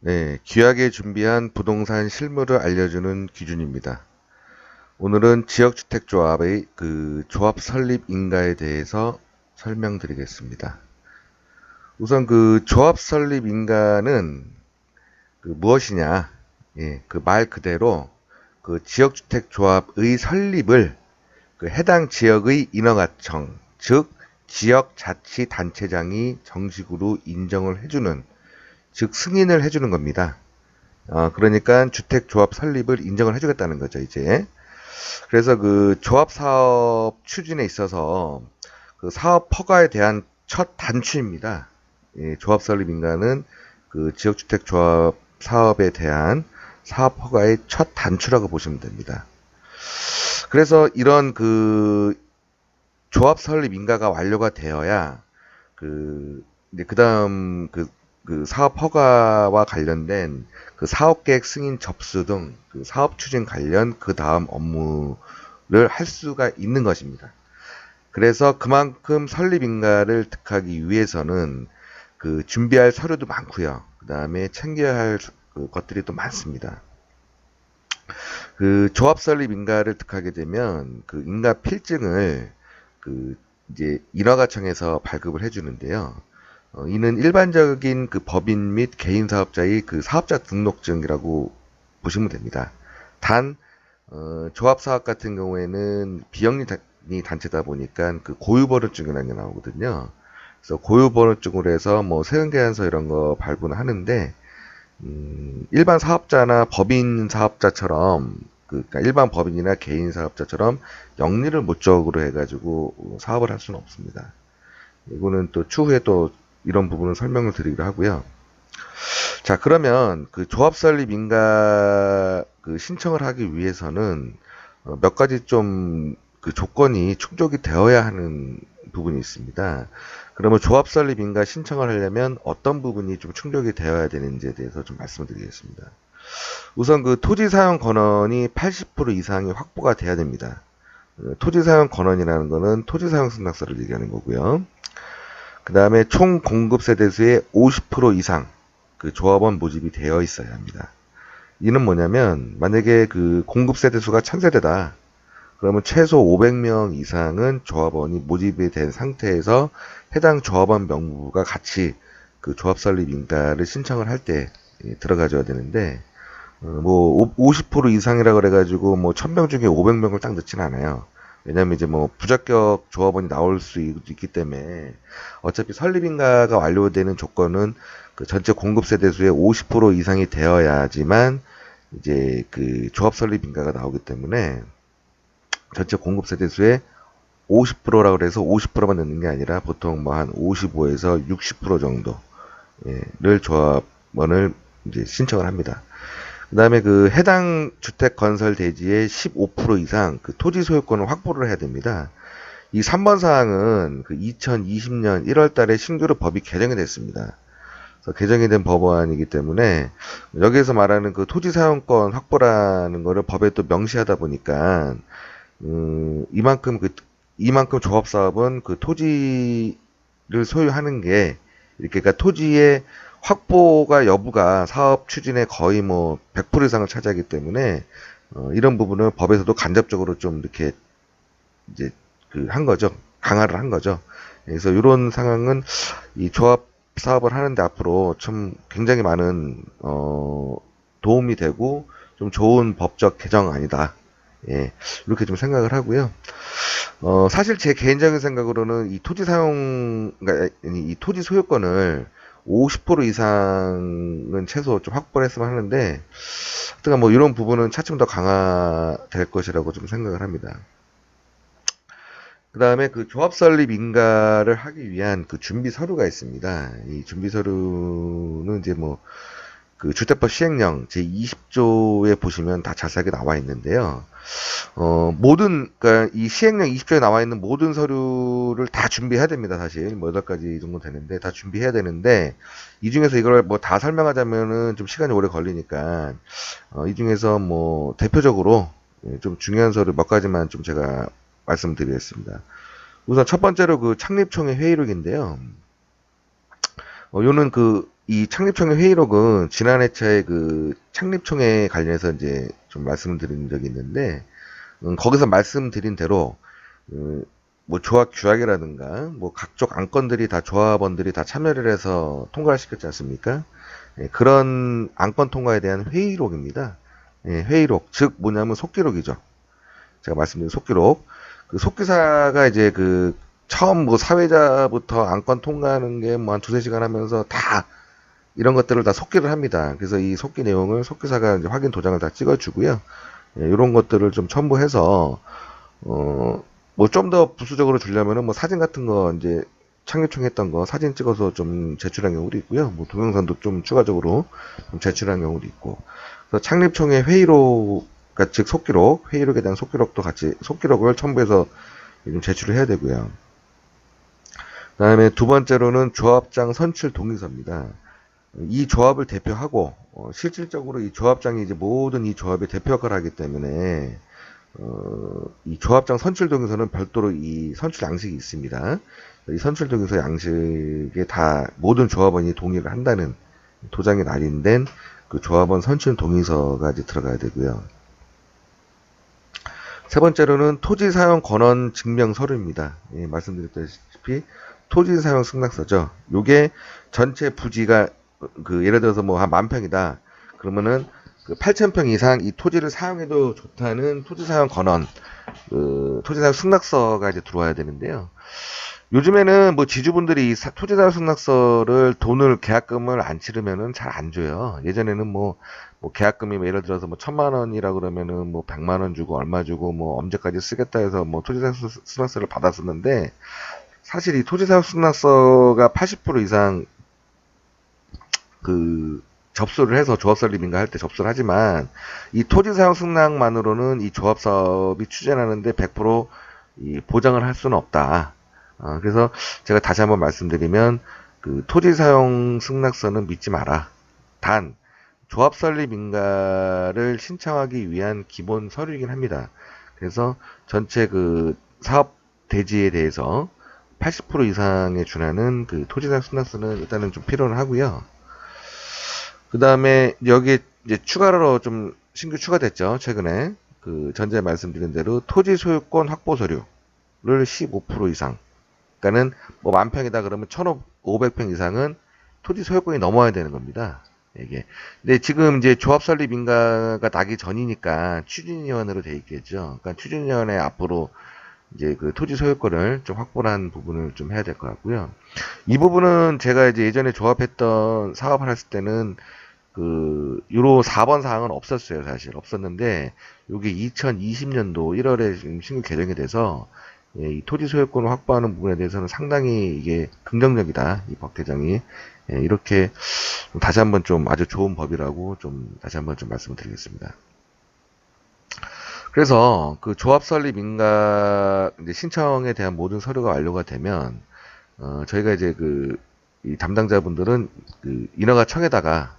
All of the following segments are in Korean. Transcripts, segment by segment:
네, 귀하게 준비한 부동산 실물을 알려주는 기준입니다. 오늘은 지역주택조합의 그 조합 설립 인가에 대해서 설명드리겠습니다. 우선 그 조합 설립 인가는 그 무엇이냐? 예, 그 말 그대로 그 지역주택조합의 설립을 그 해당 지역의 인허가청, 즉 지역자치단체장이 정식으로 인정을 해주는 즉 승인을 해주는 겁니다. 어, 그러니까 주택조합 설립을 인정을 해주겠다는 거죠, 이제. 그래서 그 조합 사업 추진에 있어서 그 사업 허가에 대한 첫 단추입니다. 예, 조합 설립 인가는 그 지역주택조합 사업에 대한 사업 허가의 첫 단추라고 보시면 됩니다. 그래서 이런 그 조합 설립 인가가 완료가 되어야 그 이제 그다음 그, 그 사업 허가와 관련된 그 사업 계획 승인 접수 등 그 사업 추진 관련 그 다음 업무를 할 수가 있는 것입니다. 그래서 그만큼 설립 인가를 득하기 위해서는 그 준비할 서류도 많고요. 그 다음에 챙겨야 할 그 것들이 또 많습니다. 그 조합 설립 인가를 득하게 되면 그 인가 필증을 그 이제 인허가청에서 발급을 해주는데요. 어, 이는 일반적인 그 법인 및 개인 사업자의 그 사업자 등록증이라고 보시면 됩니다. 단 어, 조합 사업 같은 경우에는 비영리 단- 단체다 보니까 그 고유번호증이라는 게 나오거든요. 그래서 고유번호증으로 해서 뭐 세금계산서 이런 거 발부는 하는데 음, 일반 사업자나 법인 사업자처럼 그, 그러니까 일반 법인이나 개인 사업자처럼 영리를 목적으로 해가지고 어, 사업을 할 수는 없습니다. 이거는 또 추후에 또 이런 부분을 설명을 드리기로 하고요. 자, 그러면 그 조합 설립 인가 그 신청을 하기 위해서는 어, 몇 가지 좀 그 조건이 충족이 되어야 하는 부분이 있습니다. 그러면 조합 설립 인가 신청을 하려면 어떤 부분이 좀 충족이 되어야 되는지에 대해서 좀 말씀을 드리겠습니다. 우선 그 토지 사용 권한이 80% 이상이 확보가 돼야 됩니다. 어, 토지 사용 권한이라는 거는 토지 사용 승낙서를 얘기하는 거고요. 그 다음에 총 공급 세대수의 50% 이상 그 조합원 모집이 되어 있어야 합니다. 이는 뭐냐면 만약에 그 공급 세대수가 1000세대다. 그러면 최소 500명 이상은 조합원이 모집이 된 상태에서 해당 조합원 명부가 같이 그 조합 설립 인가를 신청을 할 때 들어가줘야 되는데 어, 뭐50% 이상이라 그래가지고 뭐 1000명 중에 500명을 딱 넣진 않아요. 왜냐면 이제 뭐 부적격 조합원이 나올 수 있- 있기 때문에 어차피 설립인가가 완료되는 조건은 그 전체 공급 세대 수의 50% 이상이 되어야지만 이제 그 조합 설립인가가 나오기 때문에 전체 공급 세대수의 50%라고 그래서 50%만 넣는 게 아니라 보통 뭐 한 55에서 60% 정도를 조합원을 이제 신청을 합니다. 그 다음에 그 해당 주택 건설 대지의 15% 이상 그 토지 소유권을 확보를 해야 됩니다. 이 3번 사항은 그 2020년 1월 달에 신규로 법이 개정이 됐습니다. 그래서 개정이 된 법안이기 때문에 여기에서 말하는 그 토지 사용권 확보라는 거를 법에 또 명시하다 보니까 음, 이만큼 그 이만큼 조합 사업은 그 토지를 소유하는 게 이렇게 그러니까 토지의 확보가 여부가 사업 추진에 거의 뭐 100% 이상을 차지하기 때문에 어, 이런 부분을 법에서도 간접적으로 좀 이렇게 이제 그 한 거죠. 강화를 한 거죠. 그래서 이런 상황은 이 조합 사업을 하는데 앞으로 참 굉장히 많은 어, 도움이 되고 좀 좋은 법적 개정안이다. 예, 이렇게 좀 생각을 하고요. 어, 사실 제 개인적인 생각으로는 이 토지 사용, 그러니까 이 토지 소유권을 50% 이상은 최소 좀 확보를 했으면 하는데, 하여튼 뭐 이런 부분은 차츰 더 강화될 것이라고 좀 생각을 합니다. 그 다음에 그 조합 설립 인가를 하기 위한 그 준비 서류가 있습니다. 이 준비 서류는 이제 뭐, 그 주택법 시행령 제 20조에 보시면 다 자세하게 나와 있는데요. 어, 모든, 그니까 이 시행령 20조에 나와 있는 모든 서류를 다 준비해야 됩니다, 사실. 뭐 8가지 정도 되는데, 다 준비해야 되는데, 이 중에서 이걸 뭐 다 설명하자면은 좀 시간이 오래 걸리니까, 어, 이 중에서 뭐 대표적으로 예, 좀 중요한 서류 몇 가지만 좀 제가 말씀드리겠습니다. 우선 첫 번째로 그 창립총회 회의록인데요. 어, 요는 그, 이 창립총회 회의록은 지난 회차에 그 창립총회 관련해서 이제 좀 말씀을 드린 적이 있는데, 음, 거기서 말씀드린 대로, 음, 뭐 조합 규약이라든가, 뭐 각종 안건들이 다 조합원들이 다 참여를 해서 통과를 시켰지 않습니까? 예, 그런 안건 통과에 대한 회의록입니다. 예, 회의록, 즉 뭐냐면 속기록이죠. 제가 말씀드린 속기록. 그 속기사가 이제 그 처음 뭐 사회자부터 안건 통과하는 게 뭐 한 두세 시간 하면서 다 이런 것들을 다 속기를 합니다. 그래서 이 속기 내용을 속기사가 이제 확인 도장을 다 찍어주고요. 예, 이런 것들을 좀 첨부해서 어 뭐 좀 더 부수적으로 주려면은 뭐 사진 같은 거 이제 창립총 했던 거 사진 찍어서 좀 제출한 경우도 있고요. 뭐 동영상도 좀 추가적으로 좀 제출한 경우도 있고. 그래서 창립총회 회의록, 그러니까 즉 속기록, 회의록에 대한 속기록도 같이 속기록을 첨부해서 좀 제출을 해야 되고요. 그다음에 두 번째로는 조합장 선출 동의서입니다. 이 조합을 대표하고 어, 실질적으로 이 조합장이 이제 모든 이 조합의 대표 역할을 하기 때문에 어, 이 조합장 선출 동의서는 별도로 이 선출 양식이 있습니다. 이 선출 동의서 양식에 다 모든 조합원이 동의를 한다는 도장이 날인된 그 조합원 선출 동의서가 이제 들어가야 되고요. 세 번째로는 토지 사용 권원 증명 서류입니다. 예, 말씀드렸다시피 토지 사용 승낙서죠. 요게 전체 부지가 그 예를 들어서 뭐 한 만 평이다. 그러면은 그 8,000평 이상 이 토지를 사용해도 좋다는 토지 사용 권원, 그 토지 사용 승낙서가 이제 들어와야 되는데요. 요즘에는 뭐 지주분들이 토지 사용 승낙서를 돈을 계약금을 안 치르면은 잘 안 줘요. 예전에는 뭐, 뭐 계약금이 뭐 예를 들어서 뭐 천만 원이라 그러면은 뭐 백만 원 주고 얼마 주고 뭐 언제까지 쓰겠다 해서 뭐 토지 사용 승- 승낙서를 받았었는데 사실 이 토지 사용 승낙서가 80% 이상 그 접수를 해서 조합 설립인가 할 때 접수를 하지만 이 토지 사용 승낙만으로는 이 조합 사업이 추진하는데 100%이 보장을 할 수는 없다. 어, 그래서 제가 다시 한번 말씀드리면 그 토지 사용 승낙서는 믿지 마라. 단 조합 설립 인가를 신청하기 위한 기본 서류이긴 합니다. 그래서 전체 그 사업 대지에 대해서 80% 이상에 준하는 그 토지 사용 승낙서는 일단은 좀 필요는 하고요. 그 다음에 여기에 이제 추가로 좀 신규 추가됐죠. 최근에 그 전에 말씀드린 대로 토지 소유권 확보 서류를 15% 이상. 그러니까는 뭐 만 평이다 그러면 1,500평 이상은 토지 소유권이 넘어야 되는 겁니다. 이게. 근데 지금 이제 조합 설립 인가가 나기 전이니까 추진위원으로 돼 있겠죠. 그러니까 추진위원회 앞으로 이제 그 토지 소유권을 좀 확보한 부분을 좀 해야 될 것 같고요. 이 부분은 제가 이제 예전에 조합했던 사업을 했을 때는 그 유로 4번 사항은 없었어요, 사실. 없었는데 요게 2020년도 1월에 지금 신규 개정이 돼서 예, 이 토지 소유권을 확보하는 부분에 대해서는 상당히 이게 긍정적이다. 이 법 개정이. 예, 이렇게 다시 한번 좀 아주 좋은 법이라고 좀 다시 한번 좀 말씀을 드리겠습니다. 그래서 그 조합 설립 인가 신청에 대한 모든 서류가 완료가 되면 어, 저희가 이제 그이 담당자분들은 그 인허가 청에다가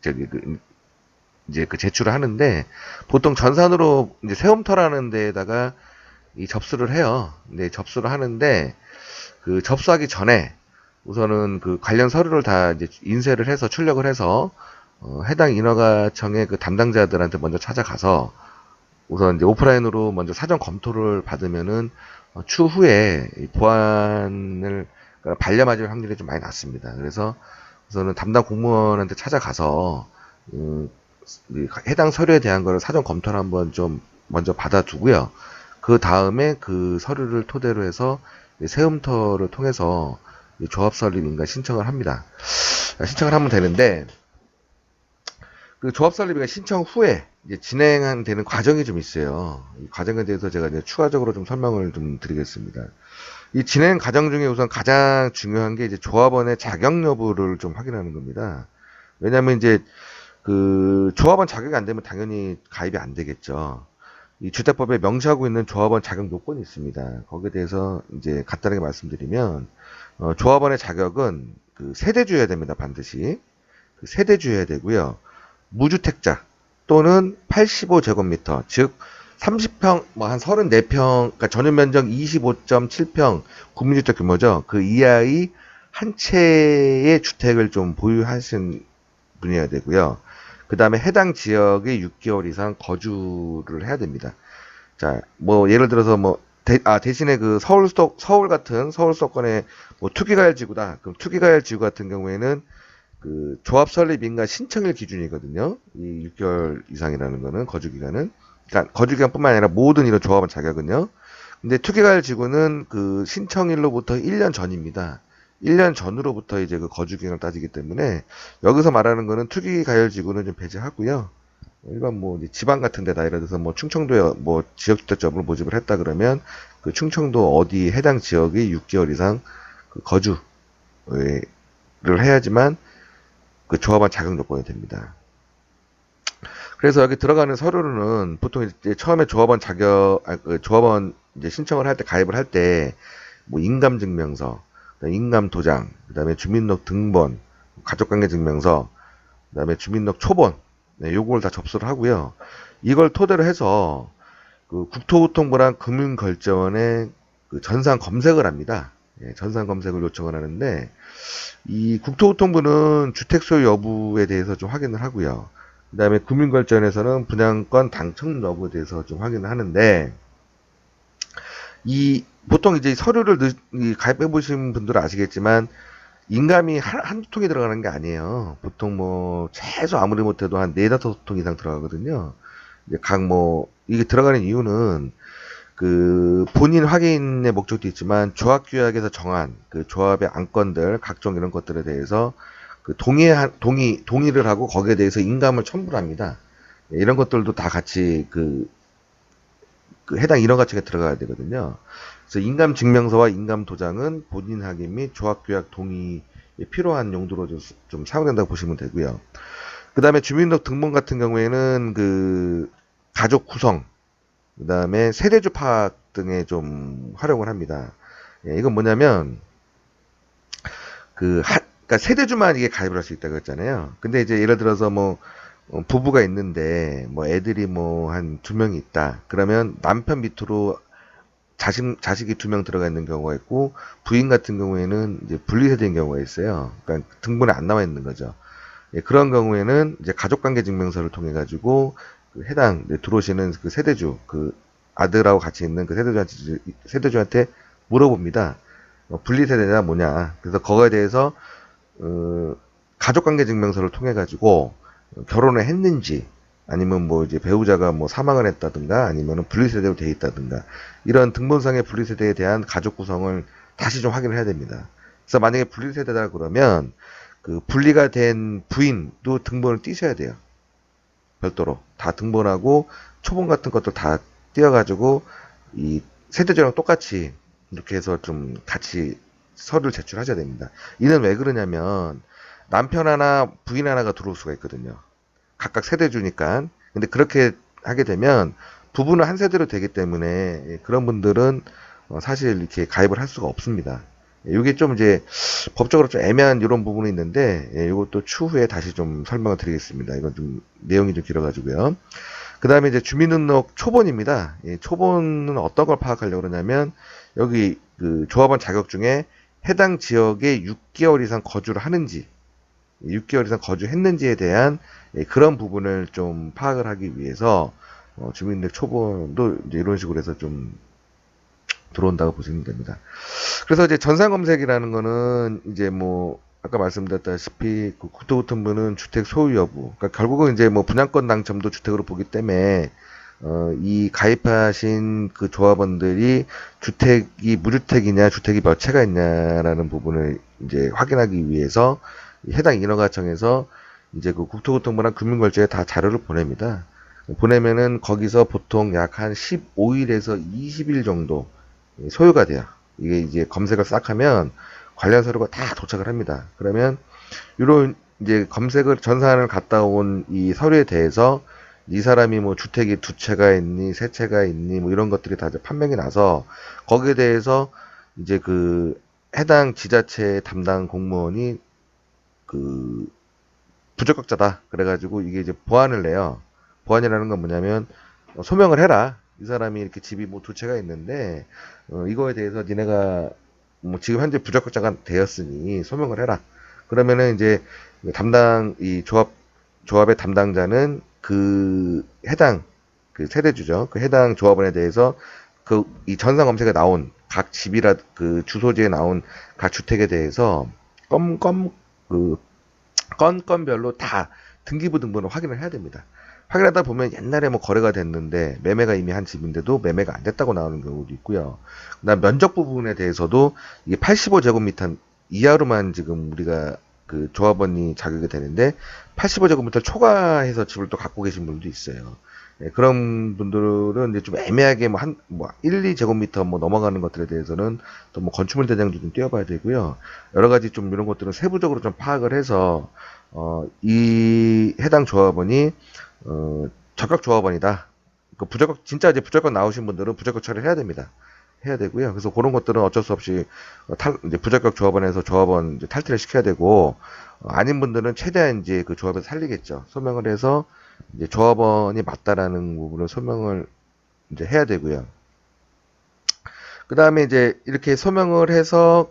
저기 그 이제 그 제출을 하는데 보통 전산으로 이제 세움터라는 데에다가 이 접수를 해요. 근데 접수를 하는데 그 접수하기 전에 우선은 그 관련 서류를 다 이제 인쇄를 해서 출력을 해서 어, 해당 인허가청의 그 담당자들한테 먼저 찾아가서 우선 이제 오프라인으로 먼저 사전 검토를 받으면은 어, 추후에 이 보안을 그러니까 발려맞을 확률이 좀 많이 낮습니다. 그래서 우선은 담당 공무원한테 찾아가서 음, 이 해당 서류에 대한 거를 사전 검토를 한번 좀 먼저 받아두고요. 그 다음에 그 서류를 토대로 해서 이 세움터를 통해서 이 조합 설립 인가 신청을 합니다. 신청을 하면 되는데 그 조합 설립 인가 신청 후에 이제 진행되는 과정이 좀 있어요. 이 과정에 대해서 제가 이제 추가적으로 좀 설명을 좀 드리겠습니다. 이 진행 과정 중에 우선 가장 중요한 게 이제 조합원의 자격 여부를 좀 확인하는 겁니다. 왜냐면 이제 그 조합원 자격이 안 되면 당연히 가입이 안 되겠죠. 이 주택법에 명시하고 있는 조합원 자격 요건이 있습니다. 거기에 대해서 이제 간단하게 말씀드리면 어, 조합원의 자격은 그 세대주여야 됩니다. 반드시 그 세대주여야 되고요. 무주택자 또는 85제곱미터 즉 30평 뭐 한 34평 그러니까 전용 면적 25.7평 국민주택 규모죠. 그 이하의 한 채의 주택을 좀 보유하신 분이어야 되고요. 그 다음에 해당 지역에 6개월 이상 거주를 해야 됩니다. 자, 뭐 예를 들어서 뭐 대, 아, 대신에 그 서울 수도 서울 같은 서울 수도권의 뭐 투기가열 지구다. 그럼 투기가열 지구 같은 경우에는 그 조합 설립 인가 신청일 기준이거든요. 이 6개월 이상이라는 거는 거주 기간은 그러니까 거주 기간뿐만 아니라 모든 이런 조합원 자격은요. 근데 투기가열 지구는 그 신청일로부터 1년 전입니다. 1년 전으로부터 이제 그 거주 기간을 따지기 때문에 여기서 말하는 거는 투기 가열 지구는 좀 배제하고요. 일반 뭐 지방 같은 데다 예를 들어서 뭐 충청도에 뭐 지역주택점을 모집을 했다 그러면 그 충청도 어디 해당 지역이 6개월 이상 그 거주를 해야지만 그 조합원 자격 요건이 됩니다. 그래서 여기 들어가는 서류는 보통 이제 처음에 조합원 자격, 아, 그 조합원 이제 신청을 할 때 가입을 할 때 뭐 인감증명서, 인감 도장, 그 다음에 주민록 등본, 가족관계 증명서, 그 다음에 주민록 초본, 네, 요걸 다 접수를 하고요. 이걸 토대로 해서 그 국토교통부랑 금융결제원에 그 전산 검색을 합니다. 예, 전산 검색을 요청을 하는데 이 국토교통부는 주택 소유 여부에 대해서 좀 확인을 하고요. 그 다음에 금융결제원에서는 분양권 당첨 여부에 대해서 좀 확인을 하는데 이 보통 이제 서류를 가입해 보신 분들은 아시겠지만 인감이 한, 한두 통이 들어가는 게 아니에요. 보통 뭐 최소 아무리 못해도 한 네 다섯 통 이상 들어가거든요. 각 뭐 이게 들어가는 이유는 그 본인 확인의 목적도 있지만 조합규약에서 정한 그 조합의 안건들 각종 이런 것들에 대해서 그 동의 동의 동의를 하고 거기에 대해서 인감을 첨부를 합니다. 예, 이런 것들도 다 같이 그, 그 해당 인허가 측에 들어가야 되거든요. 그래서 인감 증명서와 인감 도장은 본인 확인 및 조합규약 동의에 필요한 용도로 좀, 좀 사용된다고 보시면 되고요. 그 다음에 주민등록 등본 같은 경우에는 그 가족 구성, 그 다음에 세대주 파악 등에 좀 활용을 합니다. 예, 이건 뭐냐면 그 하, 그러니까 세대주만 이게 가입을 할 수 있다고 했잖아요. 근데 이제 예를 들어서 뭐 어, 부부가 있는데 뭐 애들이 뭐 한 두 명이 있다. 그러면 남편 밑으로 자식, 자식이 두 명 들어가 있는 경우가 있고 부인 같은 경우에는 이제 분리세대인 경우가 있어요. 그러니까 등본에 안 나와 있는 거죠. 예, 그런 경우에는 이제 가족관계 증명서를 통해 가지고 그 해당 네, 들어오시는 그 세대주 그 아들하고 같이 있는 그 세대주한테 세대주한테 물어봅니다. 어, 분리세대냐 뭐냐. 그래서 거기에 대해서 어, 가족관계 증명서를 통해 가지고 결혼을 했는지 아니면 뭐 이제 배우자가 뭐 사망을 했다든가 아니면 분리세대로 돼 있다든가 이런 등본상의 분리세대에 대한 가족 구성을 다시 좀 확인을 해야 됩니다. 그래서 만약에 분리세대다 그러면 그 분리가 된 부인도 등본을 띄셔야 돼요. 별도로 다 등본하고 초본 같은 것도 다 띄어가지고 이 세대주랑 똑같이 이렇게 해서 좀 같이 서류를 제출하셔야 됩니다. 이는 왜 그러냐면 남편 하나 부인 하나가 들어올 수가 있거든요. 각각 세대주니까. 근데 그렇게 하게 되면 부부는 한 세대로 되기 때문에 예, 그런 분들은 어, 사실 이렇게 가입을 할 수가 없습니다. 이게 예, 좀 이제 법적으로 좀 애매한 이런 부분이 있는데 이것도 추후에 다시 좀 설명을 드리겠습니다. 이건 좀 내용이 좀 길어가지고요. 그 다음에 이제 주민등록 초본입니다. 초본은 어떤 걸 파악하려고 그러냐면 여기 그 조합원 자격 중에 해당 지역에 6개월 이상 거주를 하는지 6개월 이상 거주했는지에 대한 예, 그런 부분을 좀 파악을 하기 위해서 어, 주민등록 초본도 이런 식으로 해서 좀 들어온다고 보시면 됩니다. 그래서 이제 전산 검색이라는 거는 이제 뭐 아까 말씀드렸다시피 그 국토교통부는 주택 소유 여부, 그러니까 결국은 이제 뭐 분양권 당첨도 주택으로 보기 때문에 어, 이 가입하신 그 조합원들이 주택이 무주택이냐, 주택이 몇 채가 있냐라는 부분을 이제 확인하기 위해서 해당 인허가청에서 이제 그 국토교통부랑 금융결제에 다 자료를 보냅니다. 보내면은 거기서 보통 약 한 15일에서 20일 정도 소요가 돼요. 이게 이제 검색을 싹 하면 관련 서류가 다 도착을 합니다. 그러면 이런 이제 검색을 전산을 갔다 온 이 서류에 대해서 이 사람이 뭐 주택이 두 채가 있니 세 채가 있니 뭐 이런 것들이 다 이제 판명이 나서 거기에 대해서 이제 그 해당 지자체 담당 공무원이 그 부적격자다 그래가지고 이게 이제 보안을 내요 보안이라는 건 뭐냐면 어, 소명을 해라 이 사람이 이렇게 집이 뭐 두 채가 있는데 어, 이거에 대해서 니네가 뭐 지금 현재 부적격자가 되었으니 소명을 해라 그러면은 이제 담당 이 조합 조합의 담당자는 그 해당 그 세대주죠. 그 해당 조합원에 대해서 그 이 전산 검색에 나온 각 집이라 그 주소지에 나온 각 주택에 대해서 건건 그 건건별로 다 등기부 등본을 확인을 해야 됩니다. 확인하다 보면 옛날에 뭐 거래가 됐는데 매매가 이미 한 집인데도 매매가 안 됐다고 나오는 경우도 있고요. 그다음 면적 부분에 대해서도 이게 85제곱미터 이하로만 지금 우리가 그 조합원이 자격이 되는데 85제곱미터 초과해서 집을 또 갖고 계신 분도 있어요. 예, 그런 분들은 이제 좀 애매하게 뭐 한, 뭐 1, 2제곱미터 뭐 넘어가는 것들에 대해서는 또 뭐 건축물 대장도 좀 띄워봐야 되고요. 여러 가지 좀 이런 것들은 세부적으로 좀 파악을 해서, 어, 이 해당 조합원이, 어, 적격 조합원이다. 그 부적격, 진짜 이제 부적격 나오신 분들은 부적격 처리를 해야 됩니다. 해야 되고요. 그래서 그런 것들은 어쩔 수 없이 탈, 이제 부적격 조합원에서 조합원 탈퇴를 시켜야 되고, 어, 아닌 분들은 최대한 이제 그 조합에서 살리겠죠. 소명을 해서 이제 조합원이 맞다라는 부분을 소명을 이제 해야 되고요. 그 다음에 이제 이렇게 소명을 해서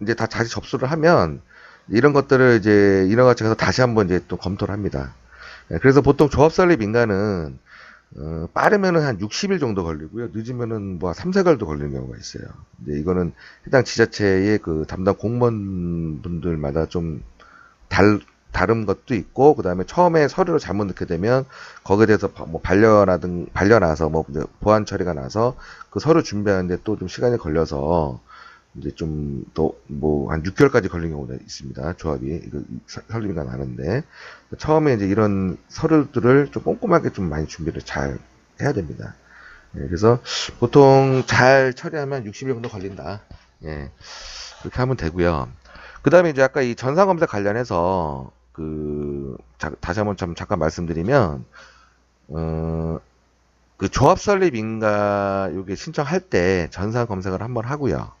이제 다 다시 접수를 하면 이런 것들을 이제 인허가청에서 다시 한번 이제 또 검토를 합니다. 예, 그래서 보통 조합 설립 인가는 어, 빠르면은 한 60일 정도 걸리고요. 늦으면은 뭐 3, 4개월도 걸리는 경우가 있어요. 근데 이거는 해당 지자체의 그 담당 공무원분들마다 좀 달, 다른 것도 있고, 그 다음에 처음에 서류를 잘못 넣게 되면 거기에 대해서 바- 뭐 반려라든, 반려나서 뭐 이제 보안 처리가 나서 그 서류 준비하는데 또 좀 시간이 걸려서 이제 좀또뭐한 6개월까지 걸린 경우가 있습니다. 조합이 이거 서- 설립이가 나는데 처음에 이제 이런 서류들을 좀 꼼꼼하게 좀 많이 준비를 잘 해야 됩니다. 예, 그래서 보통 잘 처리하면 60일 정도 걸린다. 예, 그렇게 하면 되고요. 그 다음에 이제 아까 이 전산검색 관련해서 그 자- 다시 한번 좀 잠깐 말씀드리면 어, 그 조합 설립 인가 요게 신청할 때 전산 검색을 한번 하고요.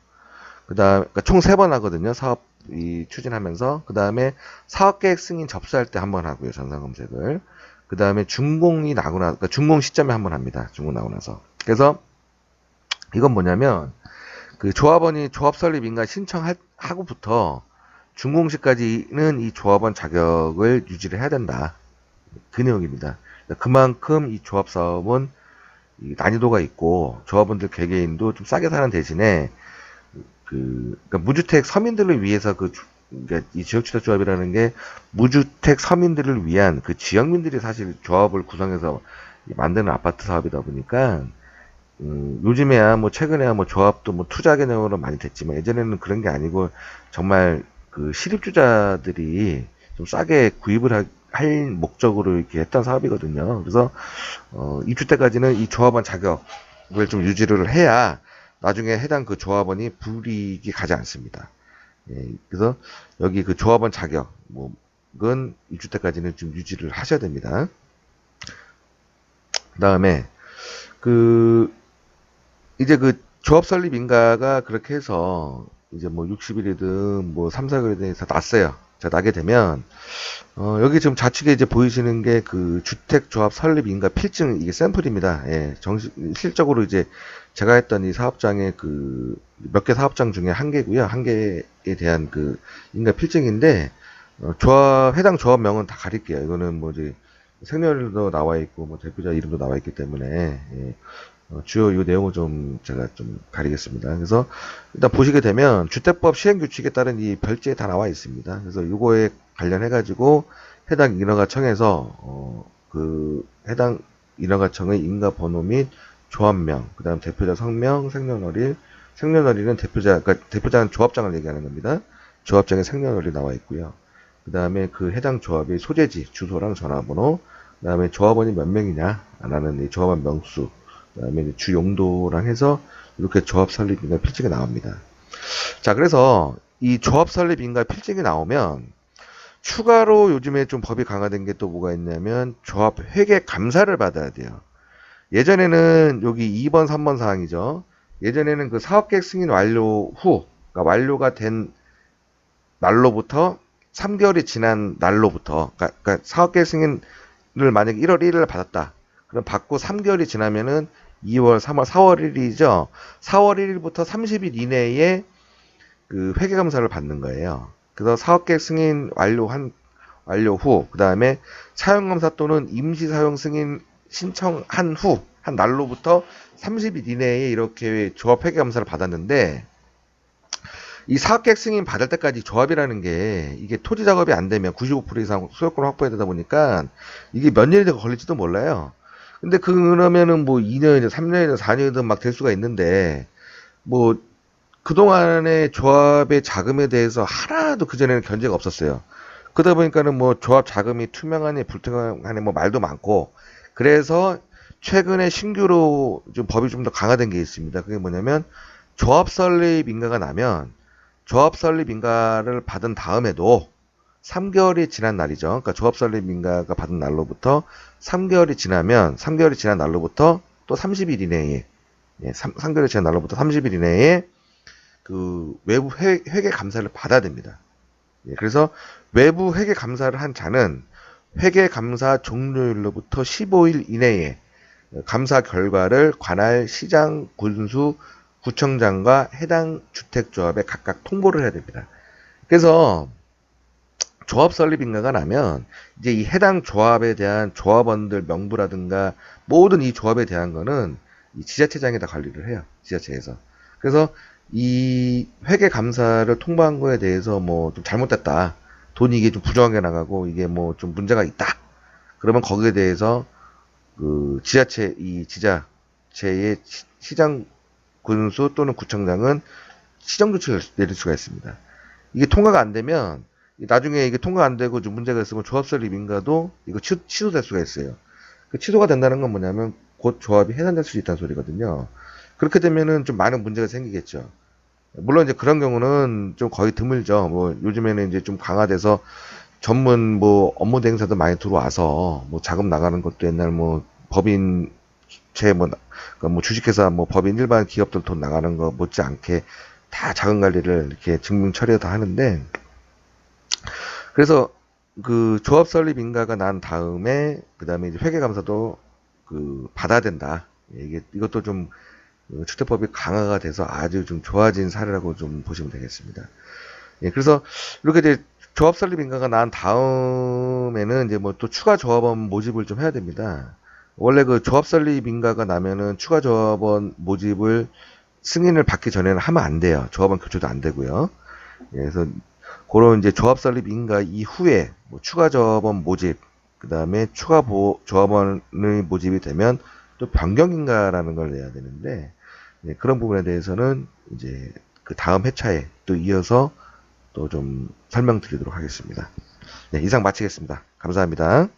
그다음 그러니까 총 세 번 하거든요. 사업 이 추진하면서 그다음에 사업 계획 승인 접수할 때 한 번 하고요. 전산 검색을. 그다음에 준공이 나고 나 그러니까 준공 시점에 한 번 합니다. 준공 나고 나서. 그래서 이건 뭐냐면 그 조합원이 조합 설립 인가 신청하고부터 준공시까지는 이 조합원 자격을 유지를 해야 된다. 그 내용입니다. 그만큼 이 조합 사업은 이 난이도가 있고 조합원들 개개인도 좀 싸게 사는 대신에 그 그러니까 무주택 서민들을 위해서 그 주- 그러니까 이 지역주택 조합이라는 게 무주택 서민들을 위한 그 지역민들이 사실 조합을 구성해서 만드는 아파트 사업이다 보니까 음, 요즘에야 뭐 최근에야 뭐 조합도 뭐 투자 개념으로 많이 됐지만 예전에는 그런 게 아니고 정말 그 실입주자들이 좀 싸게 구입을 하- 할 목적으로 이렇게 했던 사업이거든요. 그래서 어, 입주 때까지는 이 조합원 자격을 좀 유지를 해야 나중에 해당 그 조합원이 불이익이 가지 않습니다. 예, 그래서 여기 그 조합원 자격 뭐은 입주 때까지는 좀 유지를 하셔야 됩니다. 그 다음에 그 이제 그 조합 설립 인가가 그렇게 해서 이제 뭐 60일이든 뭐 3, 4개월이든 해서 났어요. 자, 나게 되면 어, 여기 지금 좌측에 이제 보이시는 게 그 주택조합 설립 인가 필증 이게 샘플입니다. 예, 정식 실적으로 이제 제가 했던 이 사업장의 그 몇 개 사업장 중에 한 개고요. 한 개에 대한 그 인가 필증인데 어, 조합 해당 조합명은 다 가릴게요. 이거는 뭐 이제 생년도 나와 있고 뭐 대표자 이름도 나와 있기 때문에 예, 어, 주요 이 내용을 좀 제가 좀 가리겠습니다. 그래서 일단 보시게 되면 주택법 시행 규칙에 따른 이 별지에 다 나와 있습니다. 그래서 이거에 관련해 가지고 해당 인허가청에서 어, 그 해당 인허가청의 인가 번호 및 조합명, 그다음 대표자 성명, 생년월일, 생년월일은 대표자, 그러니까 대표자는 조합장을 얘기하는 겁니다. 조합장의 생년월일 나와 있고요. 그다음에 그 해당 조합의 소재지, 주소랑 전화번호, 그다음에 조합원이 몇 명이냐, 안 하는 이 조합원 명수, 그 다음에 이제 주 용도랑 해서 이렇게 조합 설립 인가 필증이 나옵니다. 자, 그래서 이 조합 설립 인가 필증이 나오면 추가로 요즘에 좀 법이 강화된 게 또 뭐가 있냐면 조합 회계 감사를 받아야 돼요. 예전에는 여기 2번, 3번 사항이죠. 예전에는 그 사업계획 승인 완료 후, 그러니까 완료가 된 날로부터 3개월이 지난 날로부터, 그러니까, 그러니까 사업계획 승인을 만약에 1월 1일에 받았다. 그럼 받고 3개월이 지나면은 2월, 3월, 4월 1일이죠. 4월 1일부터 30일 이내에 그 회계 감사를 받는 거예요. 그래서 사업계획 승인 완료한 완료 후, 그 다음에 사용검사 또는 임시 사용 승인 신청한 후, 한 날로부터 30일 이내에 이렇게 조합 회계 감사를 받았는데, 이 사업계획 승인 받을 때까지 조합이라는 게 이게 토지 작업이 안 되면 95% 이상 소유권을 확보해야 되다 보니까 이게 몇 년이 더 걸릴지도 몰라요. 근데 그러면은 뭐 2년이든 3년이든 4년이든 막 될 수가 있는데, 뭐 그동안의 조합의 자금에 대해서 하나도 그전에는 견제가 없었어요. 그러다 보니까는 뭐 조합 자금이 투명하니 불투명하니 뭐 말도 많고 그래서 최근에 신규로 좀 법이 좀 더 강화된 게 있습니다. 그게 뭐냐면 조합 설립 인가가 나면 조합 설립 인가를 받은 다음에도 3개월이 지난 날이죠. 그러니까 조합 설립 인가가 받은 날로부터 3개월이 지나면 3개월이 지난 날로부터 또 30일 이내에 예, 3, 3개월이 지난 날로부터 30일 이내에 그 외부 회, 회계 감사를 받아야 됩니다. 예, 그래서 외부 회계 감사를 한 자는 회계 감사 종료일로부터 15일 이내에 감사 결과를 관할 시장 군수 구청장과 해당 주택조합에 각각 통보를 해야 됩니다. 그래서 조합 설립 인가가 나면 이제 이 해당 조합에 대한 조합원들 명부라든가 모든 이 조합에 대한 거는 이 지자체장이 다 관리를 해요. 지자체에서. 그래서 이 회계 감사를 통보한 거에 대해서 뭐 좀 잘못됐다. 돈이 이게 좀 부정하게 나가고 이게 뭐 좀 문제가 있다. 그러면 거기에 대해서 그 지자체 이 지자체의 시- 시장 군수 또는 구청장은 시정 조치를 내릴 수가 있습니다. 이게 통과가 안 되면 나중에 이게 통과 안 되고 좀 문제가 있으면 조합 설립 인가도 이거 취, 취소될 수가 있어요. 그 취소가 된다는 건 뭐냐면 곧 조합이 해산될 수 있다는 소리거든요. 그렇게 되면은 좀 많은 문제가 생기겠죠. 물론 이제 그런 경우는 좀 거의 드물죠. 뭐 요즘에는 이제 좀 강화돼서 전문 뭐 업무 대행사도 많이 들어와서 뭐 자금 나가는 것도 옛날 뭐 법인 제뭐 그러니까 뭐 주식회사 뭐 법인 일반 기업들 돈 나가는 거 못지않게 다 자금 관리를 이렇게 증명 처리를 다 하는데 그래서 그 조합 설립 인가가 난 다음에 그 다음에 이제 회계 감사도 그 받아야 된다. 예, 이게 이것도 좀그 주택법이 강화가 돼서 아주 좀 좋아진 사례라고 좀 보시면 되겠습니다. 예, 그래서 이렇게 이제 조합 설립 인가가 난 다음에는 이제 뭐 또 추가 조합원 모집을 좀 해야 됩니다. 원래 그 조합 설립 인가가 나면은 추가 조합원 모집을 승인을 받기 전에는 하면 안 돼요. 조합원 교체도 안 되고요. 예, 그래서 그런 이제 조합 설립 인가 이후에 뭐 추가 조합원 모집, 그 다음에 추가 보, 조합원의 모집이 되면 또 변경 인가라는 걸 내야 되는데 예, 그런 부분에 대해서는 이제 그 다음 회차에 또 이어서 또 좀 설명드리도록 하겠습니다. 네, 이상 마치겠습니다. 감사합니다.